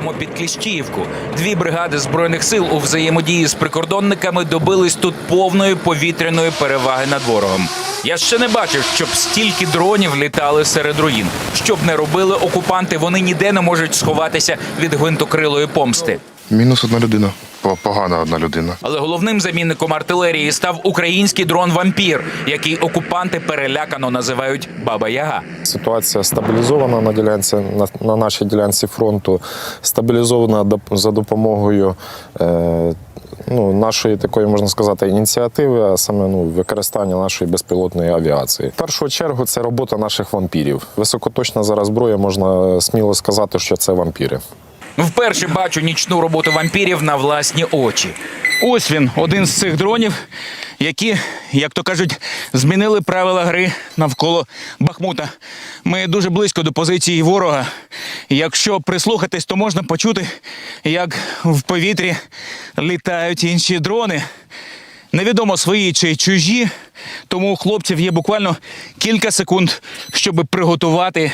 їдемо під Кліщіївку. Дві бригади збройних сил у взаємодії з прикордонниками добились тут повної повітряної переваги над ворогом. Я ще не бачив, щоб стільки дронів літали серед руїн. Щоб не робили окупанти, вони ніде не можуть сховатися від гвинтокрилої помсти. Мінус одна людина. По- Погана одна людина. Але головним замінником артилерії став український дрон Вампір, який окупанти перелякано називають Баба Яга. Ситуація стабілізована на ділянці на, на нашій ділянці фронту, стабілізована за допомогою е, ну, нашої такої, можна сказати, ініціативи, а саме ну, використання нашої безпілотної авіації. В першу чергу це робота наших вампірів. Високоточна зараз зброя, можна сміло сказати, що це вампіри. Вперше бачу нічну роботу вампірів на власні очі. Ось він, один з цих дронів, які, як то кажуть, змінили правила гри навколо Бахмута. Ми дуже близько до позиції ворога. Якщо прислухатись, то можна почути, як в повітрі літають інші дрони. Невідомо свої чи чужі, тому у хлопців є буквально кілька секунд, щоб приготувати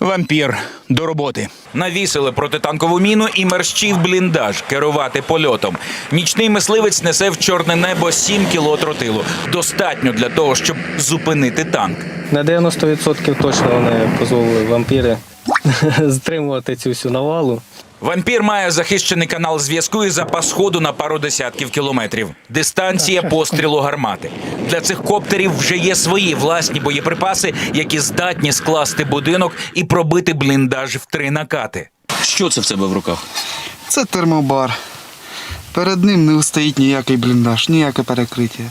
вампір до роботи. Навісили протитанкову міну і мерщів бліндаж керувати польотом. Нічний мисливець несе в чорне небо 7 кіло тротилу. Достатньо для того, щоб зупинити танк. На 90% точно вони дозволили вампіри стримувати цю всю навалу. Вампір має захищений канал зв'язку і запас ходу на пару десятків кілометрів. Дистанція пострілу гармати. Для цих коптерів вже є свої власні боєприпаси, які здатні скласти будинок і пробити бліндаж в три накати. Що це в тебе в руках? Це термобар. Перед ним не устоїть ніякий бліндаж, ніяке перекриття.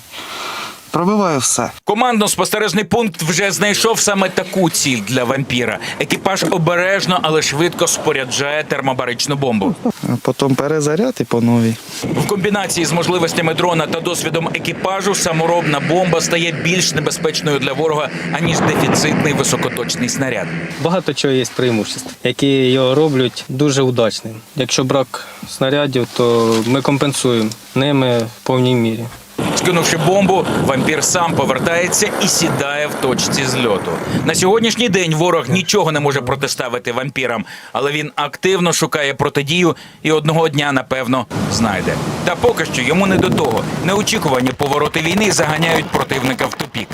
Пробиває все. Командно-спостережний пункт вже знайшов саме таку ціль для вампіра. Екіпаж обережно, але швидко споряджає термобаричну бомбу. Потім перезаряд і по новій. В комбінації з можливостями дрона та досвідом екіпажу саморобна бомба стає більш небезпечною для ворога аніж дефіцитний високоточний снаряд. Багато чого є преимуществ, які його роблять дуже удачним. Якщо брак снарядів, то ми компенсуємо ними в повній мірі. Скинувши бомбу, вампір сам повертається і сідає в точці зльоту. На сьогоднішній день ворог нічого не може протиставити вампірам, але він активно шукає протидію і одного дня, напевно, знайде. Та поки що йому не до того. Неочікувані повороти війни заганяють противника в тупік.